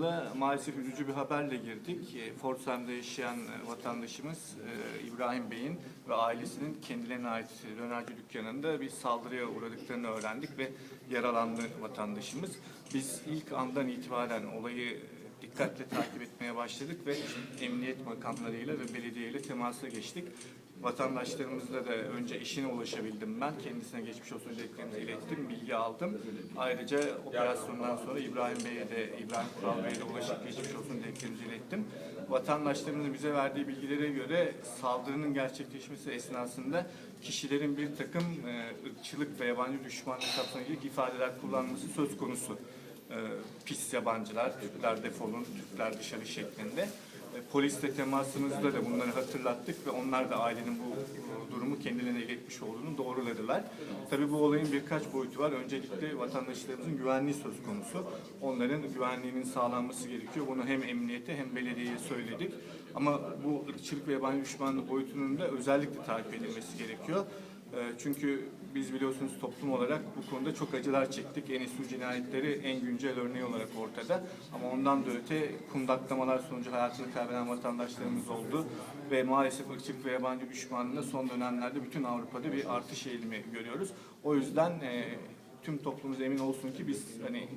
yıla maalesef üzücü bir haberle girdik. E, Forsheim'de yaşayan e, vatandaşımız e, İbrahim Bey'in ve ailesinin kendilerine ait dönerci dükkanında bir saldırıya uğradıklarını öğrendik ve yaralandı vatandaşımız. Biz ilk andan itibaren olayı dikkatle takip etmeye başladık ve emniyet makamlarıyla ve belediyeyle temasa geçtik. Vatandaşlarımızla da önce eşine ulaşabildim ben. Kendisine geçmiş olsun dileklerimizi ilettim, bilgi aldım. Ayrıca operasyondan sonra İbrahim Bey'e de, İbrahim Kural Bey'e de ulaşıp geçmiş olsun dileklerimizi ilettim. Vatandaşlarımızın bize verdiği bilgilere göre saldırının gerçekleşmesi esnasında kişilerin bir takım e, ırkçılık ve yabancı düşmanlık kapsamına ilgili ifadeler kullanması söz konusu e, pis yabancılar, Türkler defolun, Türkler dışarı şeklinde. E, Polisle temasımızda da bunları hatırlattık ve onlar da ailenin bu durumu kendilerine iletmiş olduğunu doğruladılar. Tabii bu olayın birkaç boyutu var. Öncelikle vatandaşlarımızın güvenliği söz konusu. Onların güvenliğinin sağlanması gerekiyor. Bunu hem emniyete hem belediyeye söyledik. Ama bu ırkçılık ve yabancı düşmanlık boyutunun da özellikle takip edilmesi gerekiyor. E, Çünkü biz biliyorsunuz toplum olarak bu konuda çok acılar çektik. En Esu cinayetleri en güncel örneği olarak ortada. Ama ondan da öte kundaklamalar sonucu hayatını kaybeden vatandaşlarımız oldu. Ve maalesef ırkçılık ve yabancı düşmanlığında son dönemlerde bütün Avrupa'da bir artış eğilimi görüyoruz. O yüzden e, tüm toplumumuz emin olsun ki biz hani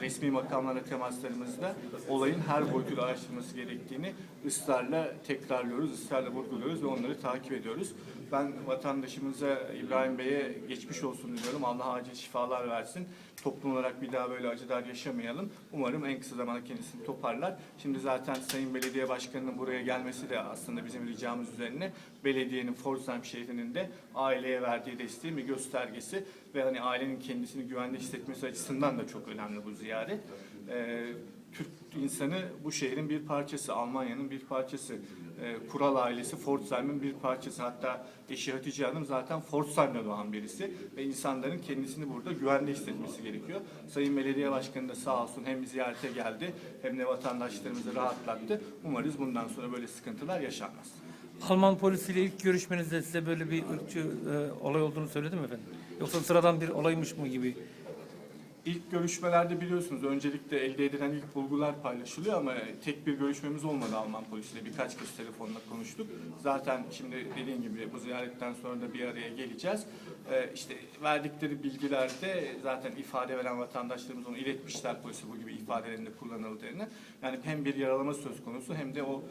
resmi makamlarla temaslarımızda olayın her boyutuyla araştırılması gerektiğini ısrarla tekrarlıyoruz, ısrarla vurguluyoruz ve onları takip ediyoruz. Ben vatandaşımıza İbrahim Bey'e geçmiş olsun diliyorum. Allah acil şifalar versin. Toplum olarak bir daha böyle acılar yaşamayalım. Umarım en kısa zamanda kendisini toparlar. Şimdi zaten Sayın Belediye Başkanı'nın buraya gelmesi de aslında bizim ricamız üzerine belediyenin Forsheim şehrinin de aileye verdiği desteğin bir göstergesi ve hani ailenin kendisini güvende hissetmesi açısından da çok önemli bu ziyaret. Ee, Türk insanı bu şehrin bir parçası, Almanya'nın bir parçası. Ee, Kural ailesi Pforzheim'in bir parçası. Hatta eşi Hatice Hanım zaten Pforzheim'de doğan birisi. Ve insanların kendisini burada güvende hissetmesi gerekiyor. Sayın Belediye Başkanı da sağ olsun hem ziyarete geldi hem de vatandaşlarımızı rahatlattı. Umarız bundan sonra böyle sıkıntılar yaşanmaz. Alman polisiyle ilk görüşmenizde size böyle bir ırkçı e, olay olduğunu söyledim efendim? Yoksa sıradan bir olaymış mı gibi? İlk görüşmelerde biliyorsunuz öncelikle elde edilen ilk bulgular paylaşılıyor ama tek bir görüşmemiz olmadı Alman polisiyle. Birkaç kez telefonla konuştuk. Zaten şimdi dediğim gibi bu ziyaretten sonra da bir araya geleceğiz. Ee, işte verdikleri bilgilerde zaten ifade veren vatandaşlarımız onu iletmişler polise bu gibi ifadelerinde kullanıldığını. Yani hem bir yaralama söz konusu hem de o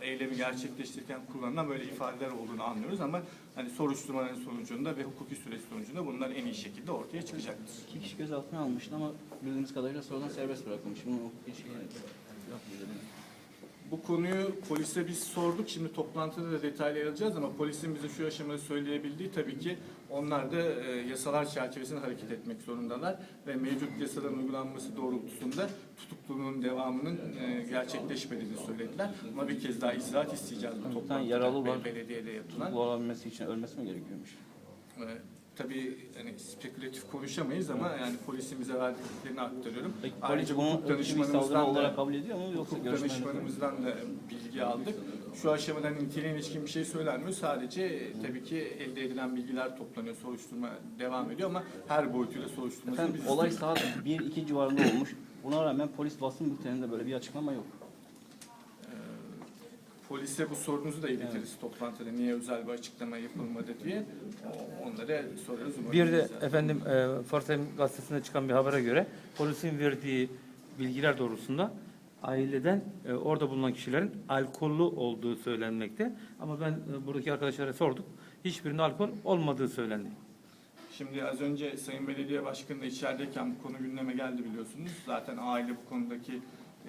eylemi gerçekleştirirken kullanılan böyle ifadeler olduğunu anlıyoruz ama hani soruşturmanın sonucunda ve hukuki süreç sonucunda bunlar en iyi şekilde ortaya çıkacaktır. İki kişi gözaltına almıştı ama bildiğimiz kadarıyla sonradan serbest bırakılmış. Bunun hukuki şeyi yok? Bu konuyu polise biz sorduk. Şimdi toplantıda da detaylı yer alacağız ama polisin bize şu aşamada söyleyebildiği tabii ki onlar da e, yasalar çerçevesinde hareket etmek zorundalar ve mevcut yasaların uygulanması doğrultusunda tutukluluğun devamının e, gerçekleşmediğini söylediler. Ama bir kez daha icraat isteyeceğiz bu toplantıda yaralı var. belediyede yapılan. Bu olabilmesi için ölmesi mi gerekiyormuş? Ee, tabii hani spekülatif konuşamayız ama yani polisin bize verdiklerini aktarıyorum. Peki Ayrıca hukuk danışmanımızdan olarak da kabul ediyor mu yoksa hukuk danışmanımızdan da bilgi aldık. Şu aşamada niteliğe ilişkin bir şey söylenmiyor. Sadece e, tabii ki elde edilen bilgiler toplanıyor. Soruşturma devam ediyor ama her boyutuyla soruşturmasını Efendim olay saat 1-2 civarında olmuş. Buna rağmen polis basın bülteninde böyle bir açıklama yok. Polise bu sorunuzu da iletiriz toplantıda. Niye özel bir açıklama yapılmadı diye. Onlara sorarız. Umarım Bir de bize- efendim e, Forsheim gazetesinde çıkan bir habere göre polisin verdiği bilgiler doğrultusunda aileden e, orada bulunan kişilerin alkollü olduğu söylenmekte. Ama ben e, buradaki arkadaşlara sorduk. Hiçbirinde alkol olmadığı söylendi. Şimdi az önce Sayın Belediye Başkanı da içerideyken bu konu gündeme geldi biliyorsunuz. Zaten aile bu konudaki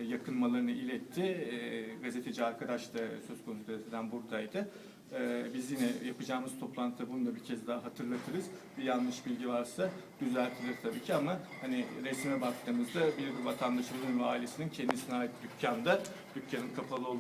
yakınmalarını iletti. E, gazeteci arkadaş da söz konusu gazeteden buradaydı. E, biz yine yapacağımız toplantıda bunu da bir kez daha hatırlatırız. Bir yanlış bilgi varsa düzeltilir tabii ki ama hani resme baktığımızda bir vatandaşımızın ve ailesinin kendisine ait dükkanda dükkanın kapalı olduğu